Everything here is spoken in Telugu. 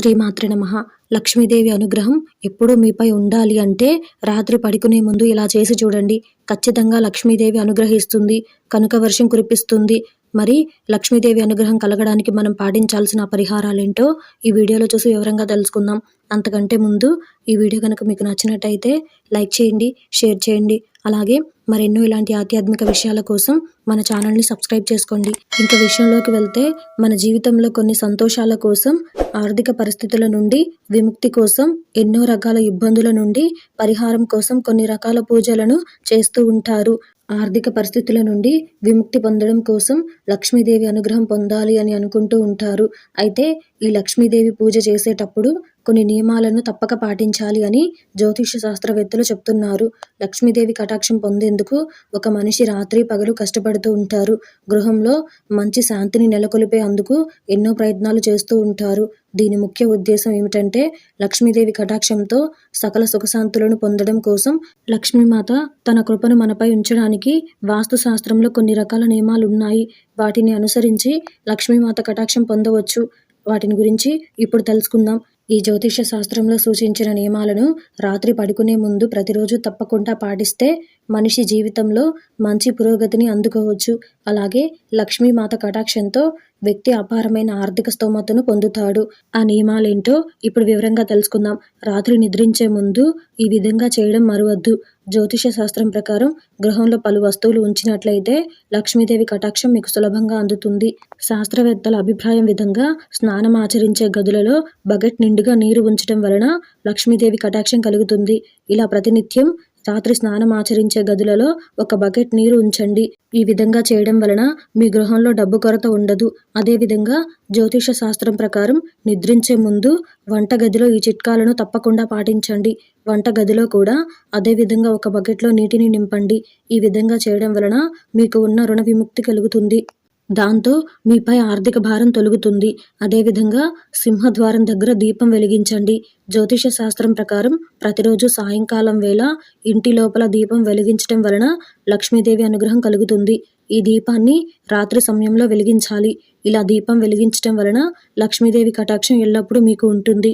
శ్రీమాత్రి నమ. లక్ష్మీదేవి అనుగ్రహం ఎప్పుడూ మీపై ఉండాలి అంటే రాత్రి పడుకునే ముందు ఇలా చేసి చూడండి. ఖచ్చితంగా లక్ష్మీదేవి అనుగ్రహిస్తుంది. కనుక వర్షం కురిపిస్తుంది. మరి లక్ష్మీదేవి అనుగ్రహం కలగడానికి మనం పాటించాల్సిన పరిహారాలేంటో ఈ వీడియోలో చూసి వివరంగా తెలుసుకుందాం. అంతకంటే ముందు ఈ వీడియో కనుక మీకు నచ్చినట్టయితే లైక్ చేయండి షేర్ చేయండి. అలాగే మరెన్నో ఇలాంటి ఆధ్యాత్మిక విషయాల కోసం మన ఛానల్ని సబ్స్క్రైబ్ చేసుకోండి. ఇంకా విషయంలోకి వెళ్తే మన జీవితంలో కొన్ని సంతోషాల కోసం ఆర్థిక పరిస్థితుల నుండి విముక్తి కోసం ఎన్నో రకాల ఇబ్బందుల నుండి పరిహారం కోసం కొన్ని రకాల పూజలను చేస్తూ ఉంటారు. ఆర్థిక పరిస్థితుల నుండి విముక్తి పొందడం కోసం లక్ష్మీదేవి అనుగ్రహం పొందాలి అని అనుకుంటూ ఉంటారు. అయితే ఈ లక్ష్మీదేవి పూజ చేసేటప్పుడు కొన్ని నియమాలను తప్పక పాటించాలి అని జ్యోతిష శాస్త్రవేత్తలు చెప్తున్నారు. లక్ష్మీదేవి కటాక్షం పొందేందుకు ఒక మనిషి రాత్రి పగలు కష్టపడుతూ ఉంటారు. గృహంలో మంచి శాంతిని నెలకొల్పే అందుకు ఎన్నో ప్రయత్నాలు చేస్తూ ఉంటారు. దీని ముఖ్య ఉద్దేశం ఏమిటంటే లక్ష్మీదేవి కటాక్షంతో సకల సుఖశాంతులను పొందడం కోసం లక్ష్మీమాత తన కృపను మనపై ఉంచడానికి వాస్తు శాస్త్రంలో కొన్ని రకాల నియమాలు ఉన్నాయి వాటిని అనుసరించి లక్ష్మీమాత కటాక్షం పొందవచ్చు. వాటిని గురించి ఇప్పుడు తెలుసుకుందాం. ఈ జ్యోతిష శాస్త్రంలో సూచించిన నియమాలను రాత్రి పడుకునే ముందు ప్రతిరోజు తప్పకుండా పాటిస్తే మనిషి జీవితంలో మంచి పురోగతిని అందుకోవచ్చు. అలాగే లక్ష్మీమాత కటాక్షంతో వ్యక్తి అపారమైన ఆర్థిక స్తోమతను పొందుతాడు. ఆ నియమాలేంటో ఇప్పుడు వివరంగా తెలుసుకుందాం. రాత్రి నిద్రించే ముందు ఈ విధంగా చేయడం మరవద్దు. జ్యోతిష శాస్త్రం ప్రకారం గృహంలో పలు వస్తువులు ఉంచినట్లయితే లక్ష్మీదేవి కటాక్షం మీకు సులభంగా అందుతుంది. శాస్త్రవేత్తల అభిప్రాయం విధంగా స్నానం ఆచరించే గదులలో బకెట్ నిండుగా నీరు ఉంచడం వలన లక్ష్మీదేవి కటాక్షం కలుగుతుంది. ఇలా ప్రతినిత్యం రాత్రి స్నానం ఆచరించే గదులలో ఒక బకెట్ నీరు ఉంచండి. ఈ విధంగా చేయడం వలన మీ గృహంలో డబ్బు కొరత ఉండదు. అదేవిధంగా జ్యోతిష శాస్త్రం ప్రకారం నిద్రించే ముందు వంట గదిలో ఈ చిట్కాలను తప్పకుండా పాటించండి. వంట గదిలో కూడా అదేవిధంగా ఒక బకెట్లో నీటిని నింపండి. ఈ విధంగా చేయడం వలన మీకు ఉన్న రుణ విముక్తి కలుగుతుంది. దాంతో మీపై ఆర్థిక భారం తొలుగుతుంది. అదేవిధంగా సింహద్వారం దగ్గర దీపం వెలిగించండి. జ్యోతిష శాస్త్రం ప్రకారం ప్రతిరోజు సాయంకాలం వేళ ఇంటి లోపల దీపం వెలిగించడం వలన లక్ష్మీదేవి అనుగ్రహం కలుగుతుంది. ఈ దీపాన్ని రాత్రి సమయంలో వెలిగించాలి. ఇలా దీపం వెలిగించడం వలన లక్ష్మీదేవి కటాక్షం ఎల్లప్పుడూ మీకు ఉంటుంది.